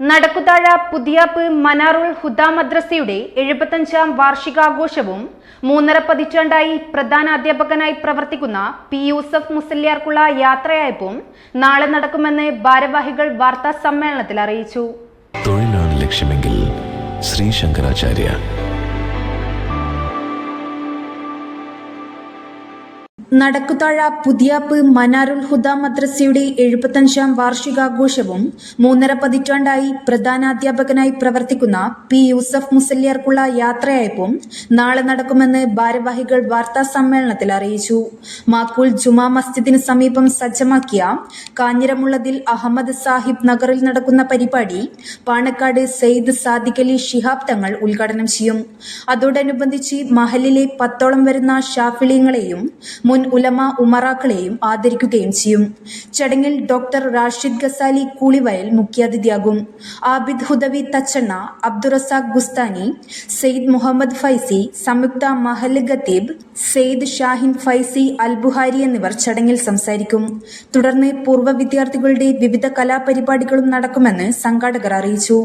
നടക്കുതാഴ പുതിയാപ്പ് മനാറുൽ ഹുദ മദ്രസയുടെ എഴുപത്തഞ്ചാം വാർഷികാഘോഷവും മൂന്നര പതിറ്റാണ്ടായി പ്രധാന അധ്യാപകനായി പ്രവർത്തിക്കുന്ന പി യൂസഫ് മുസല്യാർക്കുള്ള യാത്രയയപ്പും നാളെ നടക്കുമെന്ന് ഭാരവാഹികൾ വാർത്താ സമ്മേളനത്തിൽ അറിയിച്ചു. തൊഴിലാണ് ലക്ഷ്യമെങ്കിൽ ശ്രീ ശങ്കരാചാര്യ നടക്കുതാഴ പുതിയാപ്പ് മനാറുൽ ഹുദ മദ്രസയുടെ എഴുപത്തഞ്ചാം വാർഷികാഘോഷവും മൂന്നര പതിറ്റാണ്ടായി പ്രധാനാധ്യാപകനായി പ്രവർത്തിക്കുന്ന പി യൂസഫ് മുസല്യാർക്കുള്ള യാത്രയയപ്പും നാളെ നടക്കുമെന്ന് ഭാരവാഹികൾ വാർത്താ സമ്മേളനത്തിൽ അറിയിച്ചു. മാക്കൂൽ ജുമാ മസ്ജിദിന് സമീപം സജ്ജമാക്കിയ കാഞ്ഞിരമുള്ളതിൽ അഹമ്മദ് സാഹിബ് നഗറിൽ നടക്കുന്ന പരിപാടി പാണക്കാട് സെയ്ദ് സാദിഖ് അലി ശിഹാബ് തങ്ങൾ ഉദ്ഘാടനം ചെയ്യും. അതോടനുബന്ധിച്ച് മഹലിലെ പത്തോളം വരുന്ന ഷാഫിളിയങ്ങളെയും മുൻ ഉലമ ഉമറാക്കളെയും ആദരിക്കുകയും ചെയ്യും. ചടങ്ങിൽ ഡോക്ടർ റാഷിദ് ഗസാലി കൂളിവയൽ മുഖ്യാതിഥിയാകും. ആബിദ് ഹുദവി തച്ചണ്ണ അബ്ദുറസാഖ് ഗുസ്താനി സെയ്ദ് മുഹമ്മദ് ഫൈസി സംയുക്ത മഹൽ ഖത്തീബ് സെയ്ദ് ഷാഹിൻ ഫൈസി അൽബുഹാരി എന്നിവർ ചടങ്ങിൽ സംസാരിക്കും. തുടർന്ന് പൂർവ വിദ്യാർത്ഥികളുടെ വിവിധ കലാപരിപാടികളും നടക്കുമെന്ന് സംഘാടകർ അറിയിച്ചു.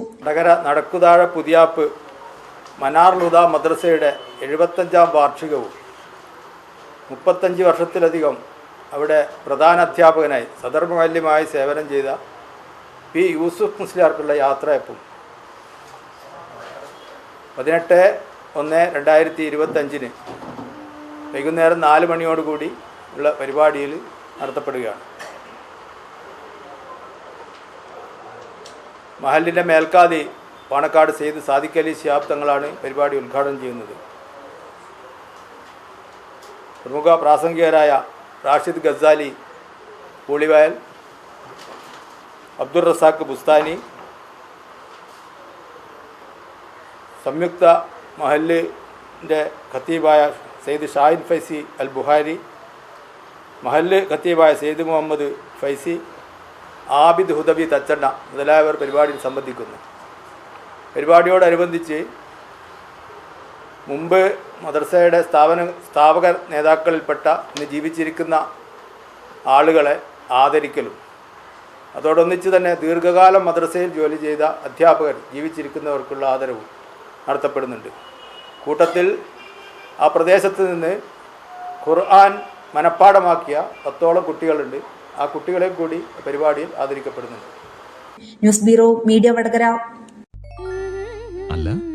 നടക്കുതാഴ പുതിയാപ്പ് മദ്രസയുടെ എഴുപത്തഞ്ചാം വാർഷികവും മുപ്പത്തഞ്ച് വർഷത്തിലധികം അവിടെ പ്രധാന അധ്യാപകനായി സദർഭമല്യമായി സേവനം ചെയ്ത പി യൂസുഫ് മുസ്ലിയാർക്കുള്ള യാത്രയപ്പും. പതിനെട്ട് ഒന്ന് രണ്ടായിരത്തി ഇരുപത്തഞ്ചിന് വൈകുന്നേരം നാല് മണിയോടുകൂടി ഉള്ള പരിപാടിയിൽ നടത്തപ്പെടുകയാണ്. മഹലിന്റെ മേൽക്കാതി പാണക്കാട് സെയ്ദ് സാദിഖ് അലി ശിഹാബ് തങ്ങളാണ് പരിപാടി ഉദ്ഘാടനം ചെയ്യുന്നത്. പ്രമുഖ പ്രാസംഗികരായ റാഷിദ് ഗസാലി പൂളിവയൽ അബ്ദുൾ റസാഖ് ബുസ്താനി സംയുക്ത മഹല്ലിന്റെ ഖത്തീബായ സെയ്ദ് ഷാഹിൻ ഫൈസി അൽ ബുഹാരി മഹല്ല് ഖത്തീബായ സെയ്ദ് മുഹമ്മദ് ഫൈസി ആബിദ് ഹുദബി തച്ചണ്ണ മുതലായവർ പരിപാടിയിൽ സംബന്ധിക്കുന്നു. പരിപാടിയോടനുബന്ധിച്ച് മുമ്പ് മദ്രസയുടെ സ്ഥാപന സ്ഥാപക നേതാക്കളിൽപ്പെട്ട ഇന്ന് ജീവിച്ചിരിക്കുന്ന ആളുകളെ ആദരിക്കലും. അതോടൊന്നിച്ച് തന്നെ ദീർഘകാലം മദ്രസയിൽ ജോലി ചെയ്ത അധ്യാപകർ ജീവിച്ചിരിക്കുന്നവർക്കുള്ള ആദരവും നടത്തപ്പെടുന്നുണ്ട്. കൂട്ടത്തിൽ ആ പ്രദേശത്ത് നിന്ന് ഖുർആൻ മനഃപ്പാടമാക്കിയ പത്തോളം കുട്ടികളുണ്ട്. ആ കുട്ടികളെ കൂടി പരിപാടിയിൽ ആദരിക്കപ്പെടുന്നുണ്ട്. News bureau media Vadakara.